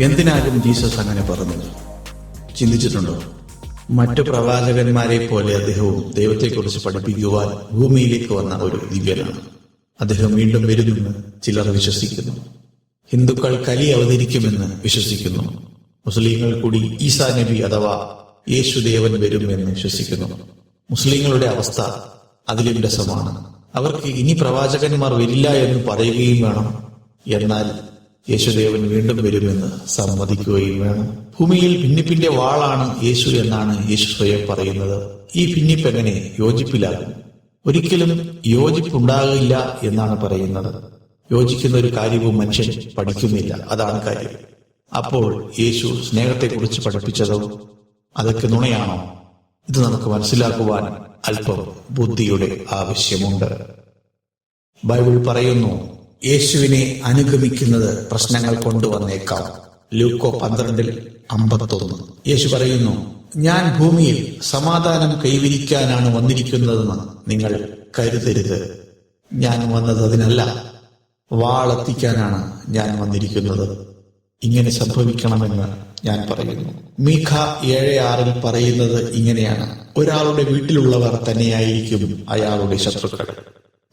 എന്തിനാകും Jesus അങ്ങനെ പറഞ്ഞു ചിന്തിച്ചിട്ടുണ്ടോ? മറ്റു പ്രവാചകന്മാരെ പോലെ അദ്ദേഹവും ദൈവത്തെക്കുറിച്ച് പഠിപ്പിക്കുവാൻ ഭൂമിയിലേക്ക് വന്ന ഒരു ദിവ്യനാണ്. അദ്ദേഹം വീണ്ടും വരുമെന്ന് ചിലർ വിശ്വസിക്കുന്നു. ഹിന്ദുക്കൾ കലി അവതരിക്കുമെന്ന് വിശ്വസിക്കുന്നു. മുസ്ലിങ്ങൾ കൂടി ഈസാ നബി അഥവാ യേശുദേവൻ വരുമെന്ന് വിശ്വസിക്കുന്നു. മുസ്ലിങ്ങളുടെ അവസ്ഥ അതിലും രസമാണ്. അവർക്ക് ഇനി പ്രവാചകന്മാർ വരില്ല എന്ന് പറയുകയും വേണം. എന്നാൽ യേശുദേവൻ വീണ്ടും വരുമെന്ന് സമ്മതിക്കുകയും വേണം. ഭൂമിയിൽ ഭിന്നിപ്പിന്റെ വാളാണ് യേശു എന്നാണ് യേശു സ്വയം പറയുന്നത്. ഈ ഭിന്നിപ്പ് എങ്ങനെ യോജിപ്പിലാകും? ഒരിക്കലും യോജിപ്പുണ്ടാകില്ല എന്നാണ് പറയുന്നത്. യോജിക്കുന്ന ഒരു കാര്യവും മനുഷ്യൻ പഠിക്കുന്നില്ല. അതാണ് കാര്യം. അപ്പോൾ യേശു സ്നേഹത്തെക്കുറിച്ച് പഠിപ്പിച്ചതോ? അതൊക്കെ നുണയാണോ? ഇത് നമുക്ക് മനസ്സിലാക്കുവാൻ അല്പം ബുദ്ധിയുടെ ആവശ്യമുണ്ട്. ബൈബിൾ പറയുന്നു യേശുവിനെ അനുഗമിക്കുന്നത് പ്രശ്നങ്ങൾ കൊണ്ടുവന്നേക്കാം. ലൂക്കോ പന്ത്രണ്ടിൽ അമ്പത്തൊന്ന്. യേശു പറയുന്നു ഞാൻ ഭൂമിയിൽ സമാധാനം കൈവരിക്കാനാണ് വന്നിരിക്കുന്നതെന്ന് നിങ്ങൾ കരുതരുത്. ഞാൻ വന്നത് അതിനല്ല. വാളെത്തിക്കാനാണ് ഞാൻ വന്നിരിക്കുന്നത്. ഇങ്ങനെ സംഭവിക്കണമെന്ന് ഞാൻ പറയുന്നു. മീഖ ഏഴ് ആറിൽ പറയുന്നത് ഇങ്ങനെയാണ്. ഒരാളുടെ വീട്ടിലുള്ളവർ തന്നെയായിരിക്കും അയാളുടെ ശത്രുക്കൾ.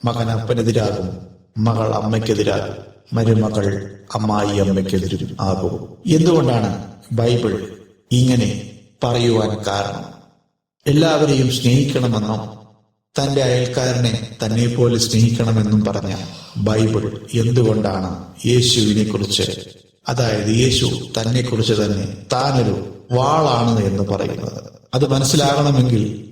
മകൻ അപ്പനെതിരാകും. മകൾ അമ്മയ്ക്കെതിരാകും മരുമകൾ അമ്മായി അമ്മയ്ക്കെതിരും ആകും. എന്തുകൊണ്ടാണ് ബൈബിൾ ഇങ്ങനെ പറയുവാൻ കാരണം? എല്ലാവരെയും സ്നേഹിക്കണമെന്നും തന്റെ അയൽക്കാരനെ തന്നെ പോലെ സ്നേഹിക്കണമെന്നും പറഞ്ഞ ബൈബിൾ എന്തുകൊണ്ടാണ് യേശുവിനെ കുറിച്ച് അതായത് യേശു തന്നെ കുറിച്ച് തന്നെ താനൊരു വാളാണ് എന്ന് പറയുന്നത്? അത് മനസ്സിലാകണമെങ്കിൽ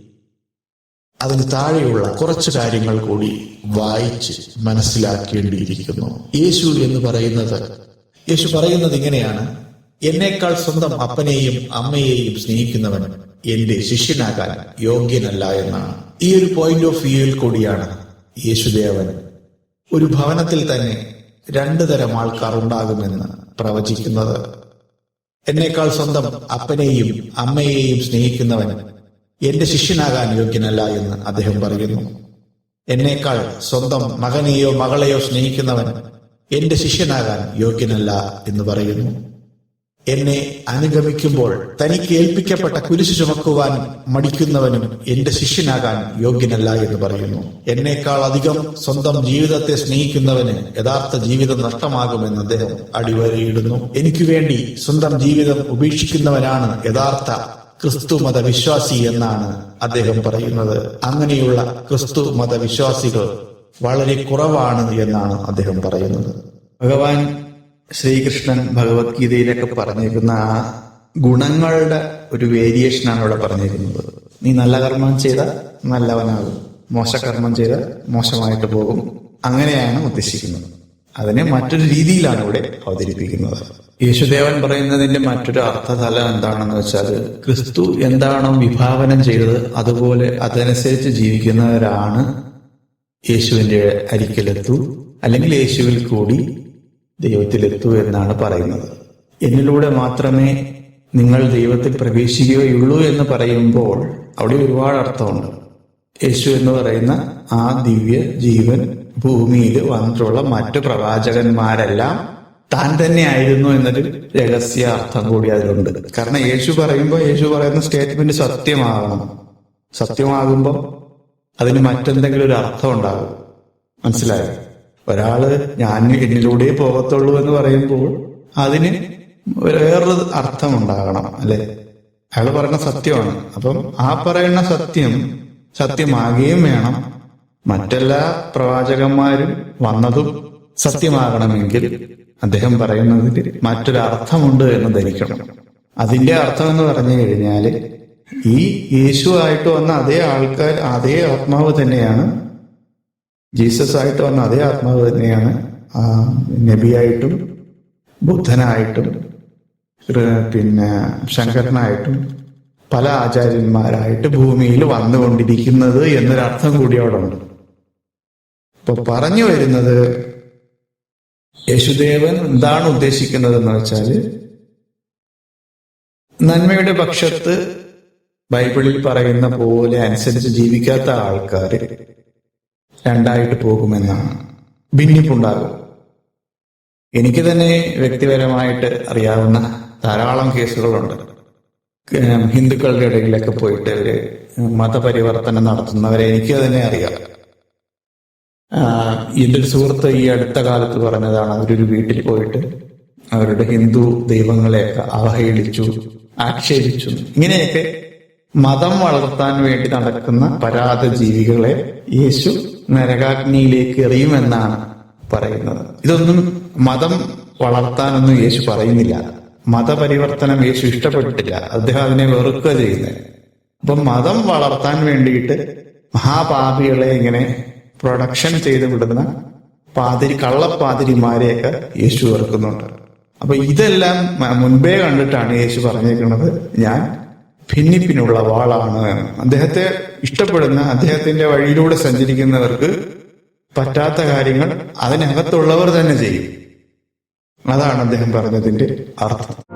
അതിന് താഴെയുള്ള കുറച്ച് കാര്യങ്ങൾ കൂടി വായിച്ച് മനസ്സിലാക്കേണ്ടിയിരിക്കുന്നു. യേശു എന്ന് പറയുന്നത് യേശു പറയുന്നത് ഇങ്ങനെയാണ്. എന്നേക്കാൾ സ്വന്തം അപ്പനെയും അമ്മയെയും സ്നേഹിക്കുന്നവൻ എന്റെ ശിഷ്യനാകാൻ യോഗ്യനല്ല എന്നാണ്. ഈ ഒരു പോയിന്റ് ഓഫ് വ്യൂയിൽ കൂടിയാണ് യേശുദേവൻ ഒരു ഭവനത്തിൽ തന്നെ രണ്ടു തരം ആൾക്കാർ ഉണ്ടാകുമെന്ന് പ്രവചിക്കുന്നത്. എന്നേക്കാൾ സ്വന്തം അപ്പനെയും അമ്മയെയും സ്നേഹിക്കുന്നവൻ എന്റെ ശിഷ്യനാകാൻ യോഗ്യനല്ല എന്ന് അദ്ദേഹം പറയുന്നു. എന്നേക്കാൾ സ്വന്തം മകനെയോ മകളെയോ സ്നേഹിക്കുന്നവൻ എന്റെ ശിഷ്യനാകാൻ യോഗ്യനല്ല എന്ന് പറയുന്നു. എന്നെ അനുഗമിക്കുമ്പോൾ തനിക്ക് ഏൽപ്പിക്കപ്പെട്ട കുരിശു ചുമക്കുവാൻ മടിക്കുന്നവനും എന്റെ ശിഷ്യനാകാൻ യോഗ്യനല്ല എന്ന് പറയുന്നു. എന്നേക്കാൾ അധികം സ്വന്തം ജീവിതത്തെ സ്നേഹിക്കുന്നവന് യഥാർത്ഥ ജീവിതം നഷ്ടമാകുമെന്ന് അദ്ദേഹം അടിവരയിടുന്നു. എനിക്ക് വേണ്ടി സ്വന്തം ജീവിതം ഉപേക്ഷിക്കുന്നവനാണ് യഥാർത്ഥ ക്രിസ്തു മത വിശ്വാസി എന്നാണ് അദ്ദേഹം പറയുന്നത്. അങ്ങനെയുള്ള ക്രിസ്തു മത വിശ്വാസികൾ വളരെ കുറവാണ് എന്നാണ് അദ്ദേഹം പറയുന്നത്. ഭഗവാൻ ശ്രീകൃഷ്ണൻ ഭഗവത്ഗീതയിലൊക്കെ പറഞ്ഞിരുന്ന ആ ഗുണങ്ങളുടെ ഒരു വേരിയേഷനാണ് ഇവിടെ പറഞ്ഞിരുന്നത് നീ നല്ല കർമ്മം ചെയ്ത നല്ലവനാകും. മോശകർമ്മം ചെയ്ത മോശമായിട്ട് പോകും. അങ്ങനെയാണ് ഉദ്ദേശിക്കുന്നത്. അതിനെ മറ്റൊരു രീതിയിലാണ് ഇവിടെ അവതരിപ്പിക്കുന്നത്. യേശുദേവൻ പറയുന്നതിന്റെ മറ്റൊരു അർത്ഥതല എന്താണെന്ന് വെച്ചാൽ ക്രിസ്തു എന്താണോ വിഭാവനം ചെയ്തത് അതുപോലെ അതനുസരിച്ച് ജീവിക്കുന്നവരാണ് യേശുവിന്റെ അരിക്കലെത്തു അല്ലെങ്കിൽ യേശുവിൽ കൂടി ദൈവത്തിലെത്തു എന്നാണ് പറയുന്നത്. എന്നിലൂടെ മാത്രമേ നിങ്ങൾ ദൈവത്തിൽ പ്രവേശിക്കുകയുള്ളൂ എന്ന് പറയുമ്പോൾ അവിടെ ഒരുപാട് അർത്ഥമുണ്ട്. യേശു എന്ന് പറയുന്ന ആ ദിവ്യ ജീവൻ ഭൂമിയിൽ വന്നിട്ടുള്ള മറ്റു പ്രവാചകന്മാരെല്ലാം താൻ തന്നെ ആയിരുന്നു എന്നൊരു രഹസ്യ അർത്ഥം കൂടി അതിലുണ്ട്. കാരണം യേശു പറയുമ്പോൾ യേശു പറയുന്ന സ്റ്റേറ്റ്മെന്റ് സത്യമാകണം. സത്യമാകുമ്പോൾ അതിന് മറ്റെന്തെങ്കിലും ഒരു അർത്ഥം ഉണ്ടാകും. മനസ്സിലായോ? ഒരാൾ ഞാൻ എന്നിലൂടെ പോകത്തുള്ളൂ എന്ന് പറയുമ്പോൾ അതിന് വേറൊരു അർത്ഥം ഉണ്ടാകണം അല്ലെ? അയാൾ പറയുന്ന സത്യമാണ്. അപ്പം ആ പറയുന്ന സത്യം സത്യമാകുകയും വേണം. മറ്റെല്ലാ പ്രവാചകന്മാരും വന്നതും സത്യമാകണമെങ്കിൽ അദ്ദേഹം പറയുന്നതിൽ മറ്റൊരർത്ഥമുണ്ട് എന്ന് ധരിക്കണം. അതിന്റെ അർത്ഥം എന്ന് പറഞ്ഞു കഴിഞ്ഞാൽ ഈ യേശു ആയിട്ട് വന്ന അതേ ആൾക്കാർ അതേ ആത്മാവ് തന്നെയാണ്. ജീസസ് ആയിട്ട് വന്ന അതേ ആത്മാവ് തന്നെയാണ് നബിയായിട്ടും ബുദ്ധനായിട്ടും പിന്നെ ശങ്കരനായിട്ടും പല ആചാര്യന്മാരായിട്ട് ഭൂമിയിൽ വന്നുകൊണ്ടിരിക്കുന്നത് എന്നൊരർത്ഥം കൂടി അവിടെ ഉണ്ട്. ഇപ്പൊ പറഞ്ഞു വരുന്നത് യേശുദേവൻ എന്താണ് ഉദ്ദേശിക്കുന്നത് എന്ന് വെച്ചാൽ നന്മയുടെ പക്ഷത്ത് ബൈബിളിൽ പറയുന്ന പോലെ അനുസരിച്ച് ജീവിക്കാത്ത ആൾക്കാർ രണ്ടായിട്ട് പോകുമെന്നാണ്. ഭിന്നിപ്പുണ്ടാകും. എനിക്ക് തന്നെ വ്യക്തിപരമായിട്ട് അറിയാവുന്ന ധാരാളം കേസുകളുണ്ട്. ഹിന്ദുക്കളുടെ ഇടയിലൊക്കെ പോയിട്ട് അവർ മതപരിവർത്തനം നടത്തുന്നവരെ എനിക്ക് തന്നെ അറിയാം. എന്റെ സുഹൃത്ത് ഈ അടുത്ത കാലത്ത് പറഞ്ഞതാണ് അവരൊരു വീട്ടിൽ പോയിട്ട് അവരുടെ ഹിന്ദു ദൈവങ്ങളെയൊക്കെ അവഹേളിച്ചു ആക്ഷേപിച്ചു. ഇങ്ങനെയൊക്കെ മതം വളർത്താൻ വേണ്ടി നടക്കുന്ന പരാത ജീവികളെ യേശു നരകാഗ്നിയിലേക്ക് എറിയുമെന്നാണ് പറയുന്നത്. ഇതൊന്നും മതം വളർത്താനൊന്നും യേശു പറയുന്നില്ല. മതപരിവർത്തനം യേശു ഇഷ്ടപ്പെട്ടില്ല. അദ്ദേഹം അതിനെ വെറുക്കുക ചെയ്യുന്നത്. അപ്പൊ മതം വളർത്താൻ വേണ്ടിയിട്ട് മഹാപാപികളെ ഇങ്ങനെ പ്രൊഡക്ഷൻ ചെയ്ത് വിടുന്ന പാതിരി കള്ളപ്പാതിരിമാരെയൊക്കെ യേശു വെറുക്കുന്നുണ്ട്. അപ്പൊ ഇതെല്ലാം മുൻപേ കണ്ടിട്ടാണ് യേശു പറഞ്ഞേക്കുന്നത് ഞാൻ ഭിന്നിപ്പിനുള്ള വാളാണ് അദ്ദേഹത്തെ ഇഷ്ടപ്പെടുന്ന അദ്ദേഹത്തിന്റെ വഴിയിലൂടെ സഞ്ചരിക്കുന്നവർക്ക് പറ്റാത്ത കാര്യങ്ങൾ അതിനകത്തുള്ളവർ തന്നെ ചെയ്യും. അതാണ് അദ്ദേഹം പറഞ്ഞതിന്റെ അർത്ഥം